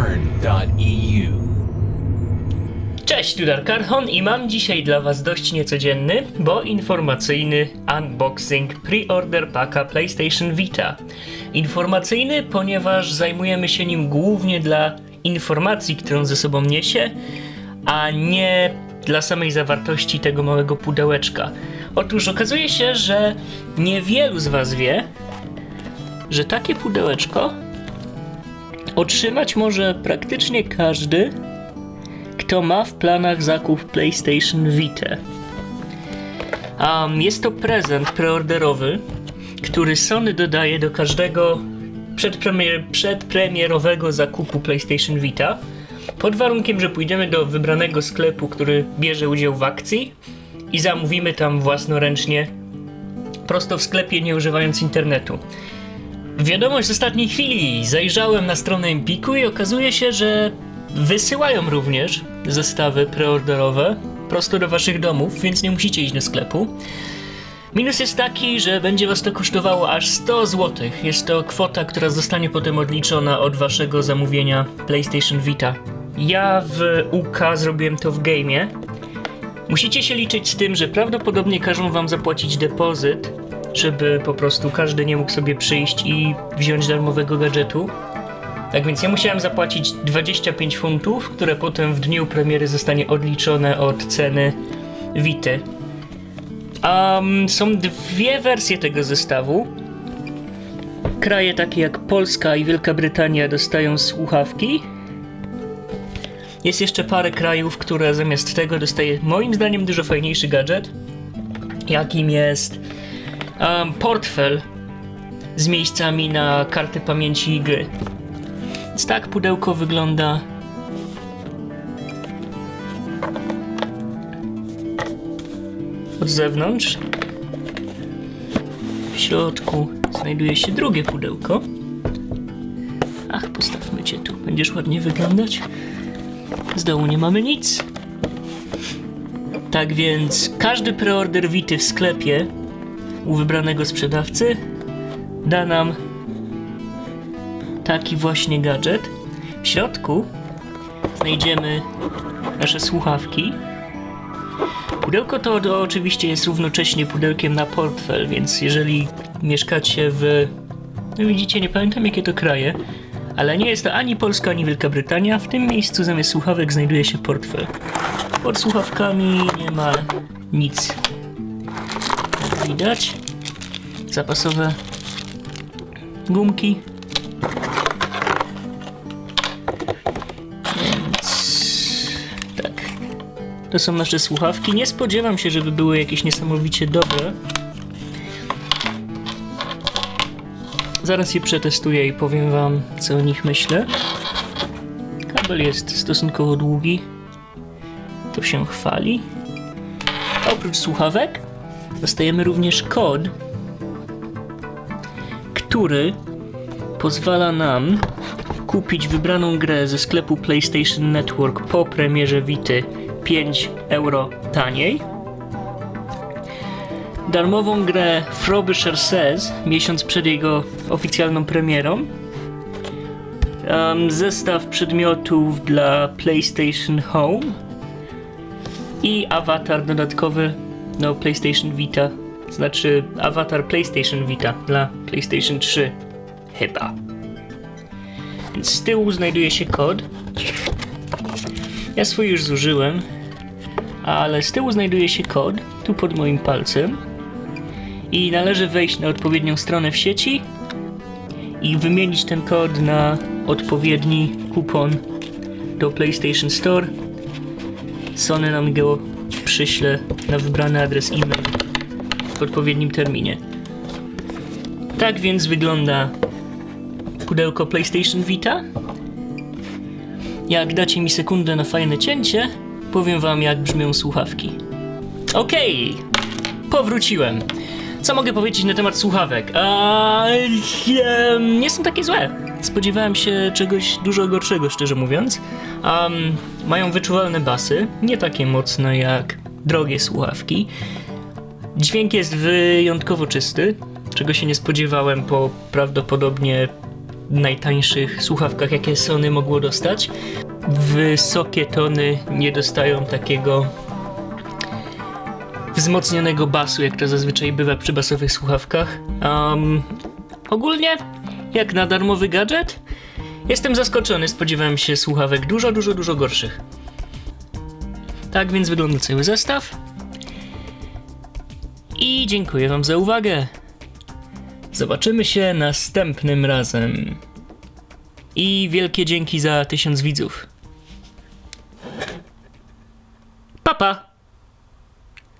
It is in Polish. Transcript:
learn.eu. Cześć, tu Darkarchon i mam dzisiaj dla Was dość niecodzienny, bo informacyjny unboxing pre-order paka PlayStation Vita. Informacyjny, ponieważ zajmujemy się nim głównie dla informacji, którą ze sobą niesie, a nie dla samej zawartości tego małego pudełeczka. Otóż okazuje się, że niewielu z Was wie, że takie pudełeczko otrzymać może praktycznie każdy, kto ma w planach zakup PlayStation Vita. Um, jest to prezent preorderowy, który Sony dodaje do każdego przedpremier przedpremierowego zakupu PlayStation Vita, pod warunkiem, że pójdziemy do wybranego sklepu, który bierze udział w akcji i zamówimy tam własnoręcznie, prosto w sklepie, nie używając internetu. Wiadomość z ostatniej chwili. Zajrzałem na stronę Empiku i okazuje się, że wysyłają również zestawy preorderowe prosto do waszych domów, więc nie musicie iść do sklepu. Minus jest taki, że będzie was to kosztowało aż 100 zł. Jest to kwota, która zostanie potem odliczona od waszego zamówienia PlayStation Vita. Ja w UK zrobiłem to w game'ie. Musicie się liczyć z tym, że prawdopodobnie każą wam zapłacić depozyt, żeby po prostu każdy nie mógł sobie przyjść i wziąć darmowego gadżetu. Tak więc ja musiałem zapłacić 25 funtów, które potem w dniu premiery zostanie odliczone od ceny Vity. Um, są dwie wersje tego zestawu. Kraje takie jak Polska i Wielka Brytania dostają słuchawki. Jest jeszcze parę krajów, które zamiast tego dostaje moim zdaniem dużo fajniejszy gadżet, jakim jest um, portfel z miejscami na karty pamięci gry. Więc tak pudełko wygląda. Od zewnątrz. W środku znajduje się drugie pudełko. Ach, postawmy cię tu. Będziesz ładnie wyglądać. Z dołu nie mamy nic. Tak więc każdy preorder Wity w sklepie u wybranego sprzedawcy da nam taki właśnie gadżet. W środku znajdziemy nasze słuchawki. Pudełko to, oczywiście jest równocześnie pudełkiem na portfel, więc jeżeli mieszkacie w... No widzicie, nie pamiętam jakie to kraje, ale nie jest to ani Polska, ani Wielka Brytania. W tym miejscu zamiast słuchawek znajduje się portfel. Pod słuchawkami nie ma nic. Widać. Zapasowe gumki. Więc tak. To są nasze słuchawki. Nie spodziewam się, żeby były jakieś niesamowicie dobre. Zaraz je przetestuję i powiem wam, co o nich myślę. Kabel jest stosunkowo długi. To się chwali. Oprócz słuchawek dostajemy również kod, który pozwala nam kupić wybraną grę ze sklepu PlayStation Network po premierze Vity 5 euro taniej. Darmową grę Frobisher Says miesiąc przed jego oficjalną premierą. Um, zestaw przedmiotów dla PlayStation Home i awatar dodatkowy do PlayStation Vita. Znaczy awatar PlayStation Vita dla PlayStation 3 chyba. Z tyłu znajduje się kod. Ja swój już zużyłem, ale z tyłu znajduje się kod, tu pod moim palcem. I należy wejść na odpowiednią stronę w sieci i wymienić ten kod na odpowiedni kupon do PlayStation Store. Sony nam go przyśle na wybrany adres e-mail w odpowiednim terminie. Tak więc wygląda pudełko PlayStation Vita. Jak dacie mi sekundę na fajne cięcie, powiem wam jak brzmią słuchawki. Okej, powróciłem. Co mogę powiedzieć na temat słuchawek? Em, nie są takie złe. Spodziewałem się czegoś dużo gorszego, szczerze mówiąc. Um, mają wyczuwalne basy, nie takie mocne jak drogie słuchawki. Dźwięk jest wyjątkowo czysty, czego się nie spodziewałem po prawdopodobnie najtańszych słuchawkach, jakie Sony mogło dostać. Wysokie tony nie dostają takiego wzmocnionego basu, jak to zazwyczaj bywa przy basowych słuchawkach. Um, ogólnie, jak na darmowy gadżet, jestem zaskoczony. Spodziewałem się słuchawek dużo, dużo, dużo gorszych. Tak więc wygląda cały zestaw. I dziękuję Wam za uwagę. Zobaczymy się następnym razem. I wielkie dzięki za tysiąc widzów. Papa! Pa.